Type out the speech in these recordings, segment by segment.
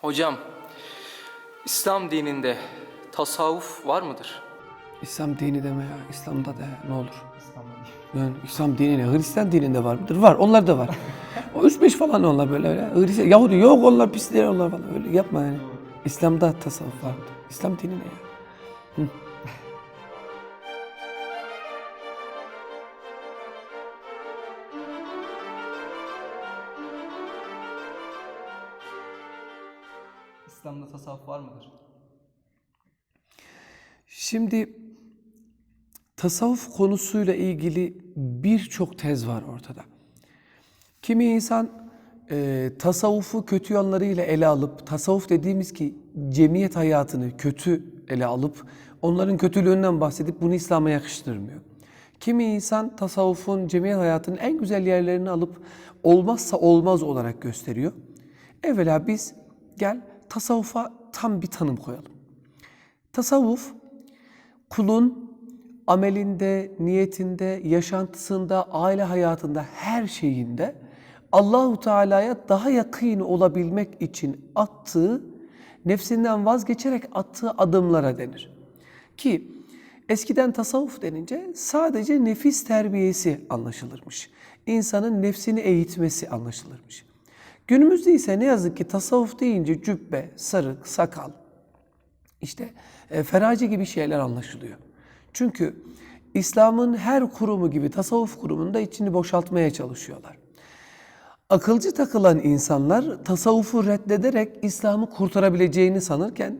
Hocam, İslam dininde tasavvuf var mıdır? İslam dini deme ya. İslam'da de ne olur. Yani İslam dini ne? Hristiyan dininde var mıdır? Var. Onlar da var. o üç beş falan onlar böyle öyle. Hristiyan, Yahudi yok onlar pisler onlar falan. Öyle yapma yani. İslam'da tasavvuf var. İslam dini ne ya? İslam'da tasavvuf var mıdır? Şimdi tasavvuf konusuyla ilgili birçok tez var ortada. Kimi insan e, tasavvufu kötü yanlarıyla ele alıp, tasavvuf dediğimiz ki cemiyet hayatını kötü ele alıp, onların kötülüğünden bahsedip bunu İslam'a yakıştırmıyor. Kimi insan tasavvufun cemiyet hayatının en güzel yerlerini alıp olmazsa olmaz olarak gösteriyor. Evvela biz gel tasavvufa tam bir tanım koyalım. Tasavvuf kulun amelinde, niyetinde, yaşantısında, aile hayatında, her şeyinde Allahu Teala'ya daha yakın olabilmek için attığı, nefsinden vazgeçerek attığı adımlara denir. Ki eskiden tasavvuf denince sadece nefis terbiyesi anlaşılırmış. İnsanın nefsini eğitmesi anlaşılırmış. Günümüzde ise ne yazık ki tasavvuf deyince cübbe, sarık, sakal, işte e, ferace gibi şeyler anlaşılıyor. Çünkü İslam'ın her kurumu gibi tasavvuf kurumunda içini boşaltmaya çalışıyorlar. Akılcı takılan insanlar tasavvufu reddederek İslam'ı kurtarabileceğini sanırken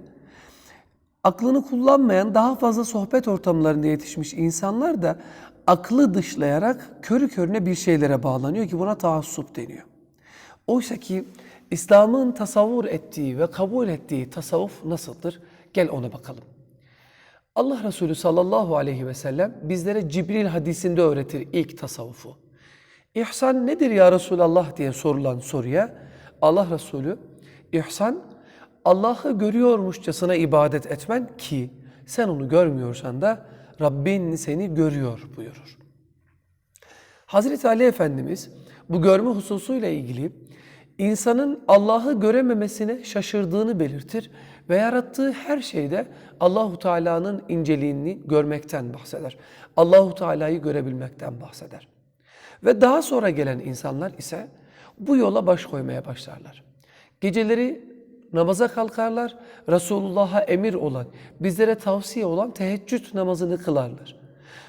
aklını kullanmayan daha fazla sohbet ortamlarında yetişmiş insanlar da aklı dışlayarak körü körüne bir şeylere bağlanıyor ki buna taassup deniyor. Oysa ki İslam'ın tasavvur ettiği ve kabul ettiği tasavvuf nasıldır? Gel ona bakalım. Allah Resulü sallallahu aleyhi ve sellem bizlere Cibril hadisinde öğretir ilk tasavvufu. İhsan nedir ya Resulallah diye sorulan soruya Allah Resulü ihsan Allah'ı görüyormuşçasına ibadet etmen ki sen onu görmüyorsan da Rabbin seni görüyor buyurur. Hazreti Ali Efendimiz bu görme hususuyla ilgili insanın Allah'ı görememesine şaşırdığını belirtir ve yarattığı her şeyde Allahu Teala'nın inceliğini görmekten bahseder. Allahu Teala'yı görebilmekten bahseder. Ve daha sonra gelen insanlar ise bu yola baş koymaya başlarlar. Geceleri namaza kalkarlar, Resulullah'a emir olan, bizlere tavsiye olan teheccüd namazını kılarlar.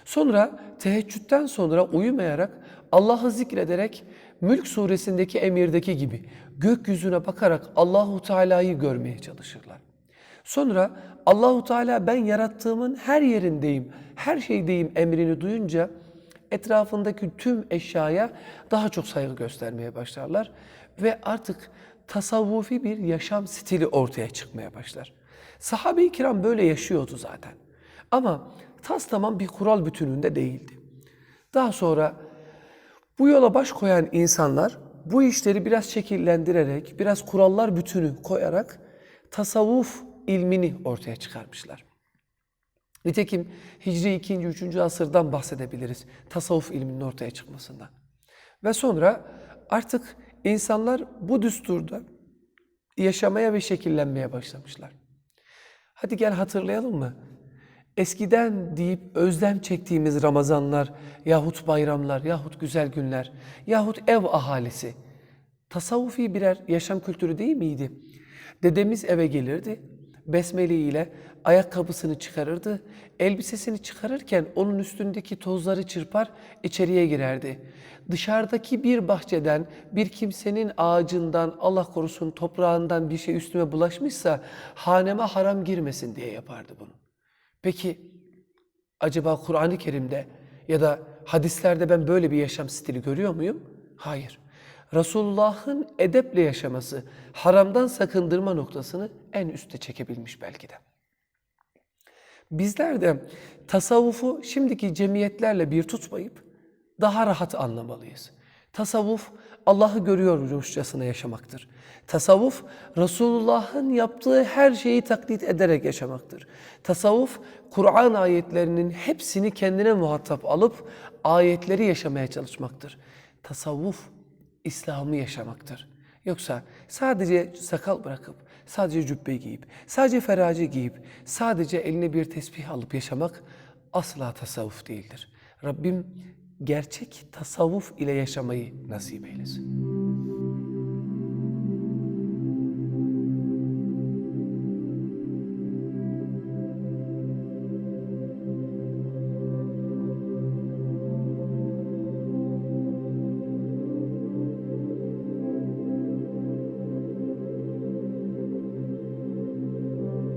Sonra teheccüden sonra uyumayarak Allah'ı zikrederek Mülk suresindeki emirdeki gibi gökyüzüne bakarak Allahu Teala'yı görmeye çalışırlar. Sonra Allahu Teala ben yarattığımın her yerindeyim, her şeydeyim emrini duyunca etrafındaki tüm eşyaya daha çok saygı göstermeye başlarlar ve artık tasavvufi bir yaşam stili ortaya çıkmaya başlar. Sahabe-i kiram böyle yaşıyordu zaten. Ama tas tamam bir kural bütününde değildi. Daha sonra bu yola baş koyan insanlar bu işleri biraz şekillendirerek, biraz kurallar bütünü koyarak tasavvuf ilmini ortaya çıkarmışlar. Nitekim Hicri 2. 3. asırdan bahsedebiliriz tasavvuf ilminin ortaya çıkmasından. Ve sonra artık insanlar bu düsturda yaşamaya ve şekillenmeye başlamışlar. Hadi gel hatırlayalım mı? Eskiden deyip özlem çektiğimiz Ramazanlar yahut bayramlar yahut güzel günler yahut ev ahalisi tasavvufi birer yaşam kültürü değil miydi? Dedemiz eve gelirdi, besmele ile ayakkabısını çıkarırdı, elbisesini çıkarırken onun üstündeki tozları çırpar içeriye girerdi. Dışarıdaki bir bahçeden bir kimsenin ağacından Allah korusun toprağından bir şey üstüme bulaşmışsa haneme haram girmesin diye yapardı bunu. Peki acaba Kur'an-ı Kerim'de ya da hadislerde ben böyle bir yaşam stili görüyor muyum? Hayır. Resulullah'ın edeple yaşaması, haramdan sakındırma noktasını en üste çekebilmiş belki de. Bizler de tasavvufu şimdiki cemiyetlerle bir tutmayıp daha rahat anlamalıyız. Tasavvuf Allah'ı görüyormuşçasına yaşamaktır. Tasavvuf Resulullah'ın yaptığı her şeyi taklit ederek yaşamaktır. Tasavvuf Kur'an ayetlerinin hepsini kendine muhatap alıp ayetleri yaşamaya çalışmaktır. Tasavvuf İslam'ı yaşamaktır. Yoksa sadece sakal bırakıp, sadece cübbe giyip, sadece ferace giyip, sadece eline bir tesbih alıp yaşamak asla tasavvuf değildir. Rabbim gerçek tasavvuf ile yaşamayı nasip eylesin.